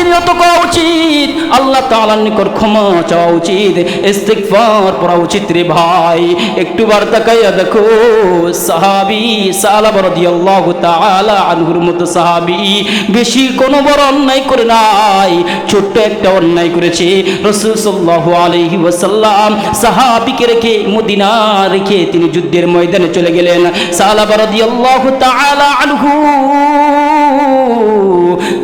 প্রতিনিয়ত করা উচিত। আল্লাহ তাআলার নিকট ক্ষমা চাওয়া উচিত। ইস্তিগফার পড়া উচিত রে ভাই। একটু বার তাকাইয়া দেখো, সাহাবী সালাবা আনহুর মতো সাহাবী বেশি কোনো বড় অন্যায় করে নাই, ছোট্ট একটা অন্যায় করেছে। রাসূল সাল্লাল্লাহু আলাইহি সাহাবীকে রেখে মদিনা রেখে তিনি যুদ্ধের ময়দানে চলে গেলেন। সালাবা রাদিয়াল্লাহু তাআলা আনহু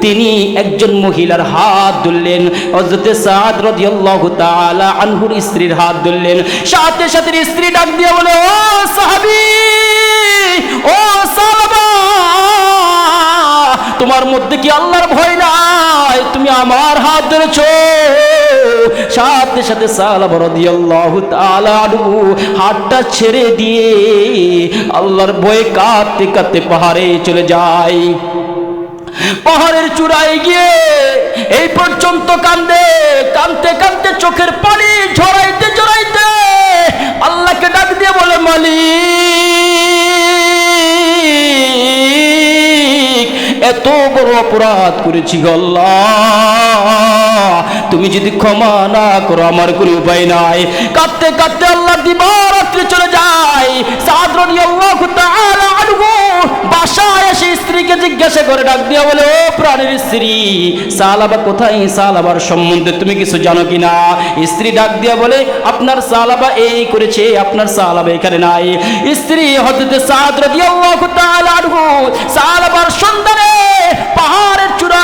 তিনি একজন মহিলার হাত ধরলেন। হযরতে সাদ রাদিয়াল্লাহু তাআলা আনহুর স্ত্রীর হাত ধরলেন। সাথে সাথে স্ত্রী ডাক দিয়ে বলে, ও সাহাবী, ও তোমার মধ্যে কি আল্লাহর ভয় নাই? তুমি আমার হাত ধরেছো। সাথে সাথে সালাবা রাদিয়াল্লাহু তাআলা আনহু হাতটা ছেড়ে দিয়ে আল্লাহর ভয়ে কাঁদতে কাঁদতে পাহাড়ে চলে যায়। পাহাড়ের চূড়ায় গিয়ে এই পর্যন্ত কান্দে কানতে কানতে চোখের পানি ঝরাইতে ঝরাইতে আল্লাহকে ডাক দিয়ে বলে, মালিক, এত বড় অপরাধ করেছি আল্লাহ। তুমি যদি ক্ষমা না করো, আমার কোনো উপায় নাই। কাঁদতে কাঁদতে আল্লাহ দিবারাত্রি চলে যায়। সাদরনি আল্লাহ আনহু। বাসায় এসে স্ত্রীকে জিজ্ঞাসা করে ডাক দিয়া বলে, ও প্রাণীর স্ত্রী, সালাবা কোথায়? সালাবার সম্বন্ধে তুমি কিছু জানো কি না স্ত্রী ডাক দিয়া বলে, আপনার সালাবা এই করেছে, আপনার সালাবা এখানে নাই। স্ত্রী হযরতে সাদ সালাবার সন্ধানে পাহাড়ের চূড়ায়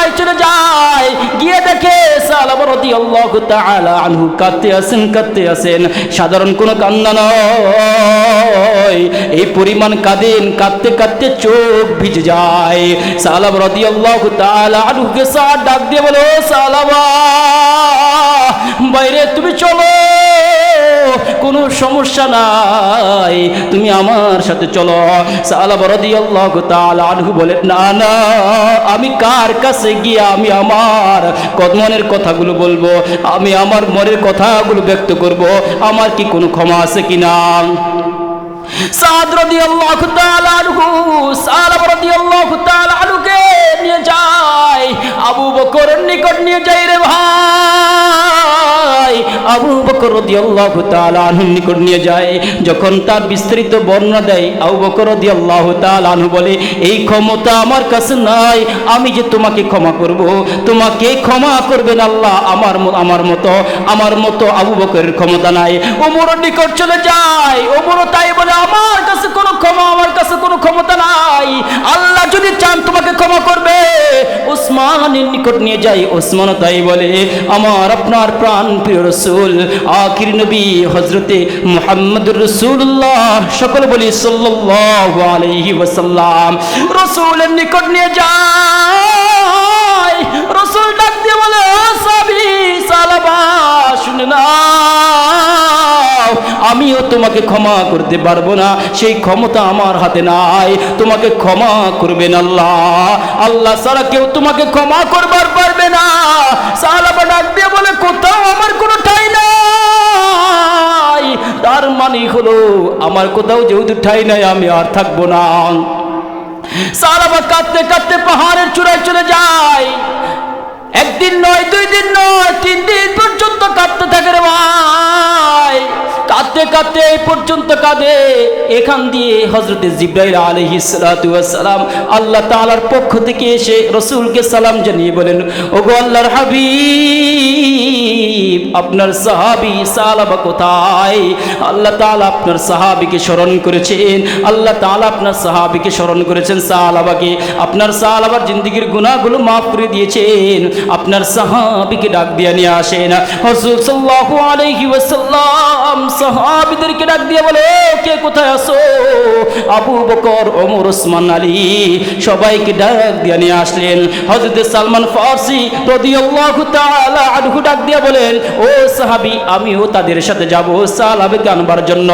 আনহু কাঁদতে আছেন কাঁদতে আছেন। সাধারণ কোনো কান্না নয়। এই পরিমাণ কাঁদেন, কাঁদতে কাঁদতে চোখ ভিজে যায়। সালাব রাদিয়াল্লাহু তাআলা আনহুকে সার ডাক দিয়ে বলো সালাবা বাইরে তুমি চলো। কোনো সমস্যা নাই। তুমি আমার সাথে চলো। সালা রাদিয়াল্লাহু তাআলা আনহু বলে না না, আমি কার কাছে গিয়ে আমি আমার কদমনের কথাগুলো বলব? আমি আমার মনের কথাগুলো ব্যক্ত করব। আমার কি কোনো ক্ষমা আছে কিনা? নিকট নিয়ে যায় যখন তার বর্ণনা দেয়, আবু বকর বলে, এই ক্ষমতা আমার কাছে নাই, আমি যে তোমাকে ক্ষমা করব, তোমাকে ক্ষমা করবেন আল্লাহ, আমার আমার মতো আমার মতো আবু বকরের ক্ষমতা নাই। ওমরের নিকট চলে যায়। ওমরও তাই বলে আমার কাছে কোনো ক্ষমা, আমার কাছে কোনো ক্ষমতা নাই। আল্লাহ যদি চান তোমাকে ক্ষমা করবে। ওসমানের নিকট নিয়ে যাই। ওসমানও তাই বলে, আমার আপনার প্রাণ প্রিয় রসুল, আখির নবী হজরতে মুহাম্মদুর রসুল্লাহ সকল বলি, সাল্লাল্লাহু আলাইহি ওয়াসাল্লাম। রসুলের নিকট নিয়ে যায় রসুল ডাক দিয়ে বলে "ও সাবি, সালাবা, শুনে না আমিও তোমাকে ক্ষমা করতে পারব না। সেই ক্ষমতা আমার হাতে নাই, তোমাকে ক্ষমা করবেন আল্লাহ। আল্লাহ ছাড়া কেউ তোমাকে ক্ষমা করবার পারবে না। সালাবা ডাক বলে, কোথাও আমার কোনো ঠাই নাই। তার মানে হলো, আমার কোথাও যেহেতু ঠাই নাই, আমি আর থাকব না। সালাবা কাঁদতে কাঁদতে পাহাড়ের চূড়ায় চলে যায়। একদিন নয়, দুই দিন নয়, তিন দিন পর্যন্ত কাঁদতে থাকে রে ভাই। কাঁদতে কাঁদতে এই পর্যন্ত কাঁদে। এখান দিয়ে হজরতে জিব্রাইল আলহি সালাম আল্লাহ তাআলার পক্ষ থেকে এসে রসুলকে সালাম জানিয়ে বলেন, ওগো আল্লাহর হাবিব, আপনার সাহাবি সালাবা কোথায়? আল্লাহ তাআলা আপনার সাহাবিকে স্মরণ করেছেন। আল্লাহ তাআলা আপনার সাহাবিকে স্মরণ করেছেন। সালাবাকে আপনার সালাবার জিন্দগির গুনাহগুলো মাফ করে দিয়েছেন। আপনার সাহাবিকে ডাক দিয়ে নিয়ে আসেন। হযরত সাল্লাল্লাহু আলাইহি ওয়াসাল্লাম সাহাবীদেরকে ডাক দিয়ে বলে কে কোথায় আছো? আবু বকর, ওমর, ওসমান, আলী সবাইকে ডাক দিয়ে নিয়ে আসলেন। হযরত সালমান ফারসি রাদিয়াল্লাহু তাআলা আনহু ডাক দিয়ে বলেন, ও সাহাবী, আমিও তাদের সাথে যাব সালাবাকে আনবার জন্য।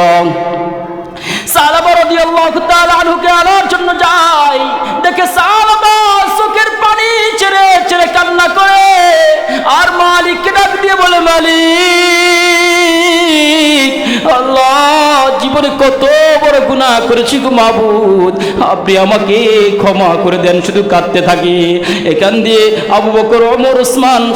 সালাবা রাদিয়াল্লাহু তাআলা আনার জন্য যায়। দেখে সালাবা চোখের পানি ছেড়ে ছেড়ে কান্না করে। আর মালিক ডাক দিয়ে বলে, মালিক আল্লাহ, জীবনে কত বড় গুনাহ করেছি গো মাবুদ। আপনি আমাকে ক্ষমা করে দেন, শুধু কাঁদতে থাকি। এখান দিয়ে আবু বকর, ওমর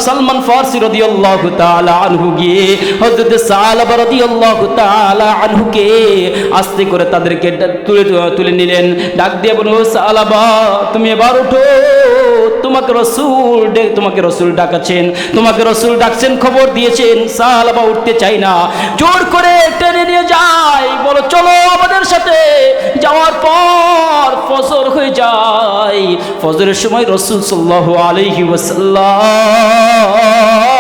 সালমান ফারসি রাদিয়াল্লাহু তাআলা আনহু গিয়ে হযরত সালাবা রাদিয়াল্লাহু তাআলা আনহুকে আস্তে করে তাদেরকে তুলে তুলে নিলেন। ডাক দিয়ে বলল সালাবা তুমি এবার উঠো। তোমাকে রসুল তোমাকে রসুল ডাকাছেন, তোমাকে রসুল ডাকছেন, খবর দিয়েছেন সালাবা উঠতে চাই না। জোর করে টেনে নিয়ে যায়, বলো, চলো আমাদের সাথে। যাওয়ার পর ফজর হয়ে যায়। ফজরের সময় রসুল সাল্লাহ আলহি ওয়াসাল্লাম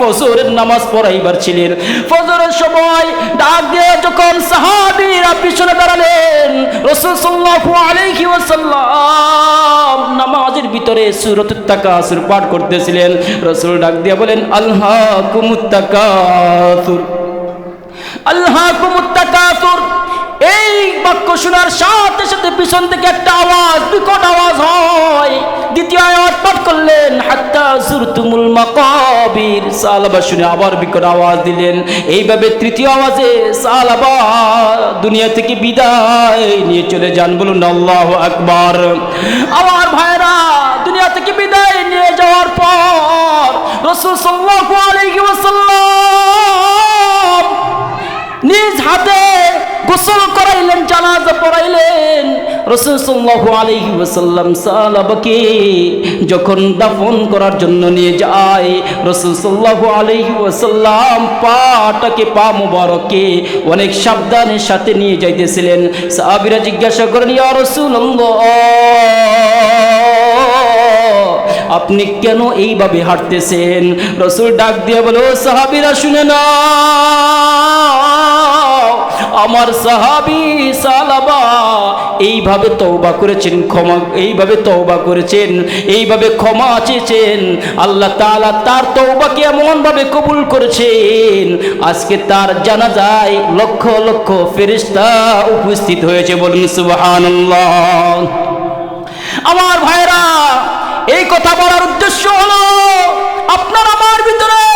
ফজরের নামাজ পড়াইবার ছিলেন। ফজরের সময় ডাক দিয়ে যখন সাহাবীরা পিছনে দাঁড়ালেন, রসুল সাল্লাল্লাহু আলাইহি ওয়াসাল্লাম নামাজের ভিতরে সূরাতুত তাকাসুর পাঠ করতেছিলেন। রসুল ডাক দিয়ে বলেন, আল্লাহ কুমুত্তাকাসুর। আল্লাহ কুমুত্তাকাসুর। এই বাক্য শোনার সাথে সাথে পিছন থেকে একটা আওয়াজ, বিকট আওয়াজ হয়। দ্বিতীয় আয়াত পাঠ করলেন, হাত্তা জুরতুমুল মাকাবির। সালাবা শুনে আবার বিকট আওয়াজ দিলেন। এইভাবে তৃতীয় আওয়াজে সালাবা দুনিয়া থেকে বিদায় নিয়ে চলে যান। বলুন, আল্লাহু আকবার। আমার ভাইরা, দুনিয়া থেকে বিদায় নিয়ে যাওয়ার পর রসুল সাল্লাল্লাহু আলাইহি ওয়াসাল্লাম নিজ হাতে গোসল করাইলেন, জানাজা পড়াইলেন। রসুল সাল্লাল্লাহু আলাইহি ওয়াসাল্লাম সাহাবাকে যখন দাফন করার জন্য নিয়ে যায়, রসুল সাল্লাল্লাহু আলাইহি ওয়াসাল্লাম পাটাকে, পা মুবারকে অনেক সাবধানের সাথে নিয়ে যাইতেছিলেন। সাহাবীরা জিজ্ঞাসা করেন ইয়া রাসূলুল্লাহ, আপনি কেন এইভাবে হাঁটতেছেন? রসুল ডাক দিয়ে বলো সাহাবিরা, শুনে না আমার সাহাবি সালাবা, এইভাবে তওবা করেছেন, ক্ষমা, এইভাবে তওবা করেছেন, এইভাবে ক্ষমা চেয়েছেন। আল্লাহ তাআলা তার তওবাকে এমনভাবে কবুল করেছেন, আজকে তার জানা যায় লক্ষ লক্ষ ফেরেশতা উপস্থিত হয়েছে বলুন সুবহানাল্লাহ। আমার ভাইরা, এই কথা বলার উদ্দেশ্য হলো, আপনার আমার ভিতরে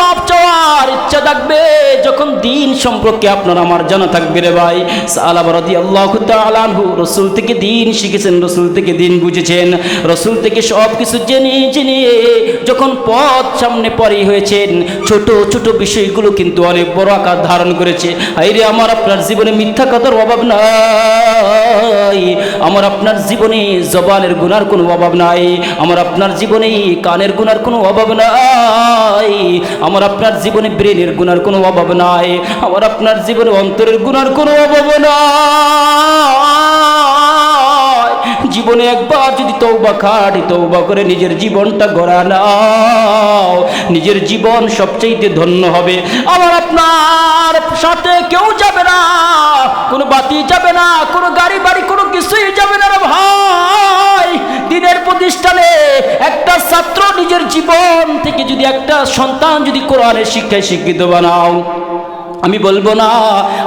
মাপ চাওয়ার ইচ্ছা থাকবে, যখন দিন সম্পর্কে আপনার আমার জানা থাকবে রে ভাই। সালাবারদি আল্লাহ আলানহু রসুল থেকে দিন শিখেছেন, রসুল থেকে দিন বুঝেছেন। রসুল থেকে সব কিছু জেনে জেনে যখন পথ সামনে পরে হয়েছেন, ছোট ছোট বিষয়গুলো কিন্তু অনেক বড় আকার ধারণ করেছে। হাইরে আমার আপনার জীবনে মিথ্যা কথার অভাব নাই। আমার আপনার জীবনে জবানের গুনার কোনো অভাব নাই। আমার আপনার জীবনে কানের গুনার কোনো অভাব নাই। আমার আপনার জীবনে ব্রেনের গুনার কোনো অভাব নাই। আমার আপনার জীবনে অন্তরের গুনার কোনো অভাব নাই। জীবনে একবার যদি তৌবা খাটি তৌবা করে নিজের জীবনটা গড়া নাও, নিজের জীবন সবচেয়ে ধন্য হবে। আমার আপনার সাথে কেউ যাবে না, কোনো বাতি যাবে না, কোনো গাড়ি বাড়ি কোনো কিছুই যাবে না ভাই। দিনের প্রতিষ্ঠানে একটা ছাত্র নিজের জীবন থেকে যদি একটা সন্তান যদি কোরআনের শিক্ষায় শিক্ষিত বানাও। আমি বলব না,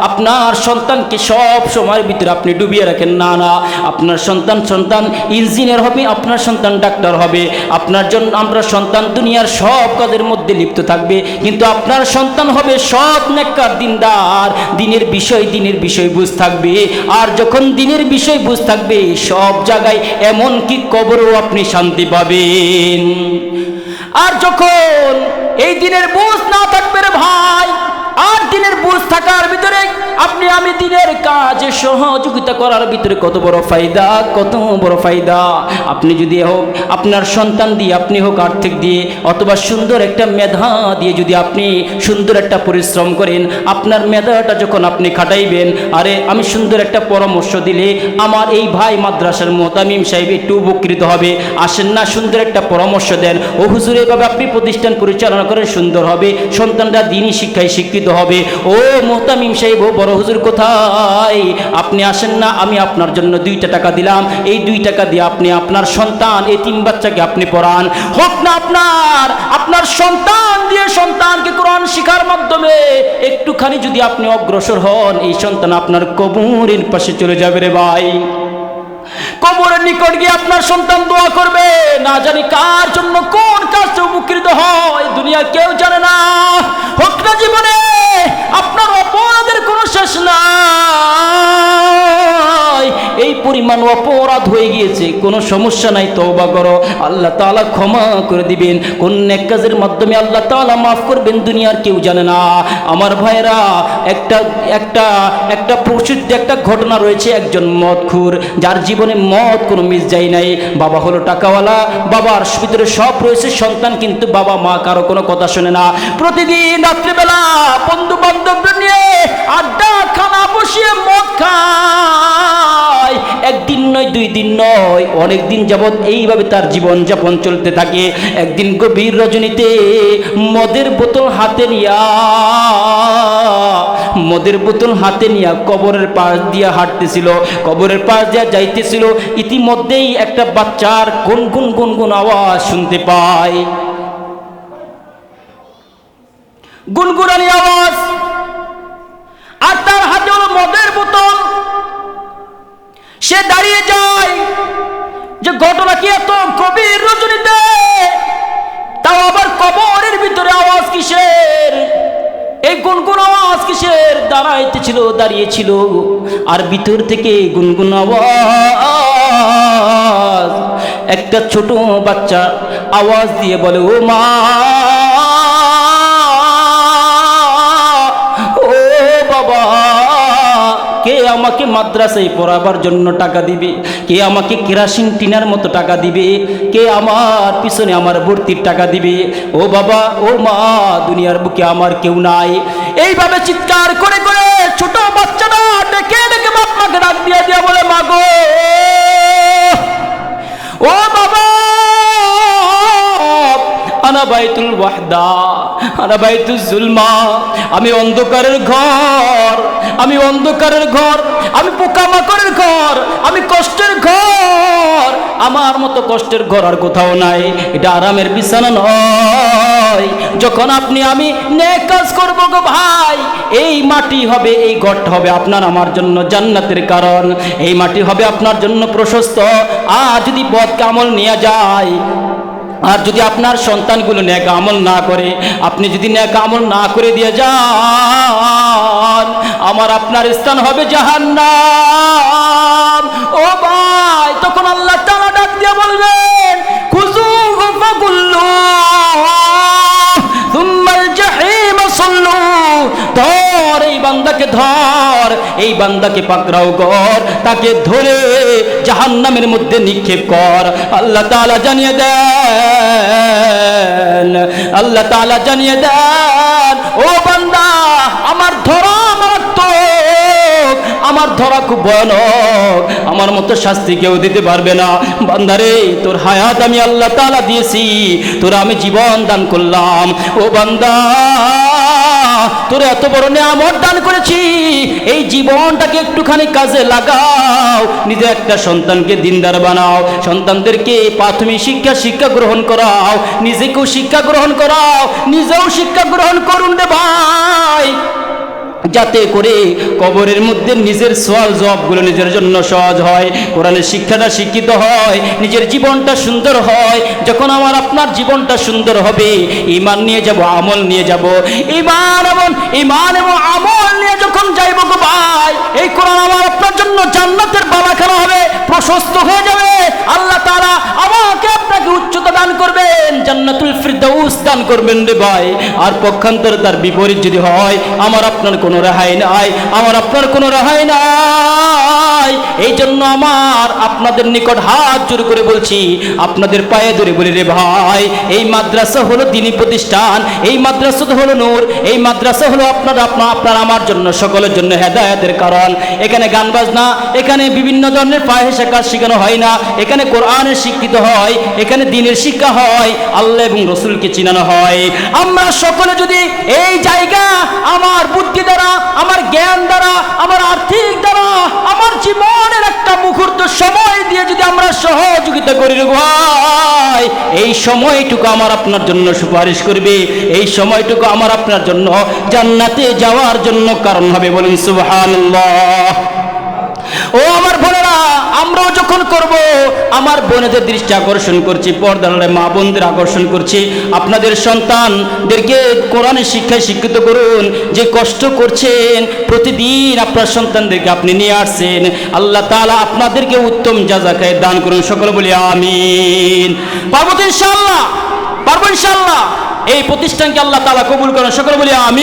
আপনার সন্তানকে সব সময়ের ভিতরে আপনি ডুবিয়ে রাখেন। না না, আপনার সন্তান সন্তান ইঞ্জিনিয়ার হবে, আপনার সন্তান ডাক্তার হবে। আপনার জন্য আমরা সন্তান দুনিয়ার সব কাজের মধ্যে লিপ্ত থাকবে। কিন্তু আপনার সন্তান হবে সৎ নেককার দিনদার। দিনের বিষয় দিনের বিষয় বুঝ থাকবে। আর যখন দিনের বিষয় বুঝ থাকবে, সব জায়গায় এমন কি কবরও আপনি শান্তি পাবেন। আর যখন এই দিনের বুঝ না থাকবে রে ভাই, আর দিনের বুঝ থাকার ভিতরে আপনি আমি দিনের কাজে সহযোগিতা করার ভিতরে কত বড় ফায়দা, কত বড় ফায়দা। আপনি যদি হোক আপনার সন্তান দিয়ে আপনি হোক আর্থিক দিয়ে, অথবা সুন্দর একটা মেধা দিয়ে যদি আপনি সুন্দর একটা পরিশ্রম করেন, আপনার মেধাটা যখন আপনি খাটাইবেন, আরে আমি সুন্দর একটা পরামর্শ দিলে আমার এই ভাই মাদ্রাসার মোহতামিম সাহেব একটু উপকৃত হবে। আসেন না, সুন্দর একটা পরামর্শ দেন। ও হুজুর, এভাবে আপনি প্রতিষ্ঠান পরিচালনা করেন, সুন্দর হবে। সন্তানরা দিনই শিক্ষায় শিক্ষিত হবে। ও মোহতামিম সাহেব, ও বড় হুজুর কোথায়? আপনি আসেন না, আমি আপনার জন্য দুইটা টাকা দিলাম। এই দুই টাকা দিয়ে আপনি আপনার সন্তান, এই তিন বাচ্চাকে আপনি পড়ান। হোক না আপনার আপনার সন্তান দিয়ে সন্তানকে কোরআন শিখার মাধ্যমে একটুখানি যদি আপনি অগ্রসর হন, এই সন্তান আপনার কবরের পাশে চলে যাবে রে ভাই। কবরের নিকট গিয়ে আপনার সন্তান দোয়া করবে। না জানি কার জন্য, কোন কাজটা উপকৃত হয় দুনিয়া কেউ জানে না। হোক না জীবনে। পরিমাণ অপরাধ হয়ে গিয়েছে, কোনো সমস্যা নাই, তওবা করো। আল্লাহ তাআলা ক্ষমা করে দিবেন। কোন নেক কাজের মাধ্যমে আল্লাহ তাআলা মাফ করবেন দুনিয়ার কেউ জানে না। আমার ভাইরা একটা একটা একটা প্রসিদ্ধ একটা ঘটনা রয়েছে একজন মদখুর, যার জীবনে মদ কোনো মিস যায় নাই। বাবা হলো টাকাওয়ালা বাবার ভিতরে সব রয়েছে, সন্তান কিন্তু বাবা মা কারও কোনো কথা শোনে না। প্রতিদিন রাত্রিবেলা বন্ধু বান্ধব নিয়ে আড্ডা খানা বসিয়ে মদ খায়। একদিন নয়, দুই দিন নয়, অনেক দিন যাবৎ এইভাবে তার জীবন যাপন চলতে থাকে। একদিন গভীর রজনীতে মদের বোতল হাতে নিয়া, মদের বোতল হাতে নিয়া কবরের পাশ দিয়া হাঁটতেছিল। কবরের পাশ দিয়া যাইতেছিল, ইতিমধ্যেই একটা বাচ্চার গুন গুন গুন গুন আওয়াজ শুনতে পায়। গুনগুনানি আওয়াজ। আর তার হাতে হলো মদের বোতল। সে দাঁড়িয়ে যায়। যে ঘটনা কি এত গভীর রজনীতে? তাও আবার কবরের ভিতরে আওয়াজ কিসের? এই গুনগুন আওয়াজ কিসের? দাঁড়াইতেছিল, দাঁড়িয়েছিল। আর ভিতর থেকে গুনগুন আওয়াজ। একটা ছোট বাচ্চা আওয়াজ দিয়ে বলে, ও মা আমাকে মাদ্রাসায় পড়াবার জন্য টাকা দিবে? কে আমাকে কেরাসিন টিনার মতো টাকা দিবে? কে আমার পিছনে আমার ভর্তির টাকা দিবে? ও বাবা, ও মা, দুনিয়ার বুকে আমার কেউ নাই। এইভাবে চিৎকার করে করে ছোট বাচ্চাটা ডেকে ডেকে বাপ মাকে ডাক দিয়ে দিয়া বলে মাগো ও বাবা আনা বাইতুল জুলমা, আমি অন্ধকারের ঘর আমি অন্ধকারের ঘর, আমি পোকামাকড়ের ঘর, আমি কষ্টের ঘর। আমার মতো কষ্টের ঘর আর কোথাও নাই, এটা আরামের বিছানা নয়। যখন আপনি, আমি কাজ করব গো ভাই, এই মাটি হবে, এই ঘরটা হবে আপনার, আমার জন্য জান্নাতের কারণ। এই মাটি হবে আপনার জন্য প্রশস্ত। আর যদি বদ কামল নিয়ে যায়, আর যদি আপনার সন্তানগুলো ন্যাক আমল না করে, আপনি যদি ন্যাক আমল না করে দিয়ে যান আমার আপনার স্থান হবে জাহান্নাম। ও ভাই, তখন আল্লাহ তাআলা ডাক দিয়ে বলবেন ফাকুল্লু সুম্মাল ধর এই বান্দাকে, ধর এই বান্দাকে পাকড়াও কর, তাকে ধরে জাহান্নামের মধ্যে নিক্ষেপ কর। আল্লাহ তাআলা জানিয়ে দেন, আল্লাহ তাআলা জানিয়ে দেন, ও বান্দা, আমার ধরা আমার ধরা খুব ভয়ানক। আমার মতো শাস্তি কেউ দিতে পারবে না। বান্দারে, তোর হায়াত আমি আল্লাহ তালা দিয়েছি। তোর আমি জীবন দান করলাম। ও বান্দা, তোর এত বড় নিয়ামত দান করেছি। এই জীবনটাকে একটুখানি কাজে লাগাও। নিজে একটা সন্তানকে দিনদার বানাও। সন্তানদেরকে প্রাথমিক শিক্ষা শিক্ষা গ্রহণ করাও। নিজেকেও শিক্ষা গ্রহণ করাও। নিজেও শিক্ষা গ্রহণ করুন রে ভাই। যাতে করে কবরের মধ্যে নিজের সোয়াল জবাবগুলো নিজের জন্য সহজ হয় কোরআনের শিক্ষাটা শিক্ষিত হয়, নিজের জীবনটা সুন্দর হয়, যখন আমার আপনার জীবনটা সুন্দর হবে ইমান নিয়ে যাব, আমল নিয়ে যাব ইমান এবং ইমান এবং আমল নিয়ে যখন যাইব গো ভাই, এই কোরআন আমার আপনার জন্য জান্নাতের বালাখানা হবে, প্রশস্ত হয়ে যাবে আল্লাহ তাআলা আমাকে আপনাকে উচ্চতা দান করবেন জান্নাতুল ফিরদাউস দান করবেন রে ভাই। আর পক্ষান্তরে তার বিপরীত যদি হয়, আমার আপনার কোনো রেহাই নাই, আমার আপনার কোনো রেহাই নাই। এই জন্য আমার আপনাদের নিকট হাত জোর করে বলছি, আপনাদের পায়ে ধরে বলি রে ভাই, এই মাদ্রাসা হলো দিনী প্রতিষ্ঠান, এই মাদ্রাসা তো হলো নূর, এই মাদ্রাসা হলো আপনার আপনার আপনার আমার জন্য, সকলের জন্য হেদায়েতের কারণ। এখানে গান বাজনা, এখানে বিভিন্ন ধরনের পায়েসা কাজ শেখানো হয় না, এখানে কোরআনের শিক্ষিত হয়, এখানে দিনের শিক্ষা হয়, আল্লাহ এবং রসুলকে চিনানো হয়। আমরা সকলে যদি এই জায়গা, আমার বুদ্ধি দ্বারা, আমার জ্ঞান দ্বারা, আমার আর্থিক দ্বারা আমার জীবনের একটা মুহূর্ত সময় দিয়ে যদি আমরা সহযোগিতা করি ভাই, এই সময়টুকু আমার আপনার জন্য সুপারিশ করবে। এই সময়টুকু আমার আপনার জন্য জান্নাতে যাওয়ার জন্য কারণ হবে বলুন সুবহানাল্লাহ। ও আমার আমরা আমরাও যখন করব, আমার বোনেদের দৃষ্টি আকর্ষণ করছি, পর্দার মা বোনদের আকর্ষণ করছি। আপনাদের সন্তানদেরকে কোরআনের শিক্ষায় শিক্ষিত করুন, যে কষ্ট করছেন, প্রতিদিন আপনার সন্তানদেরকে আপনি নিয়ে আসছেন। আল্লাহ তাআলা আপনাদেরকে উত্তম জাজাকায় দান করুন, সকলে বলি আমিন। পারব তো ইনশাআল্লাহ পারব ইনশাআল্লাহ, এই প্রতিষ্ঠানকে আল্লাহ তাআলা কবুল করুন, সকলে বলি আমিন।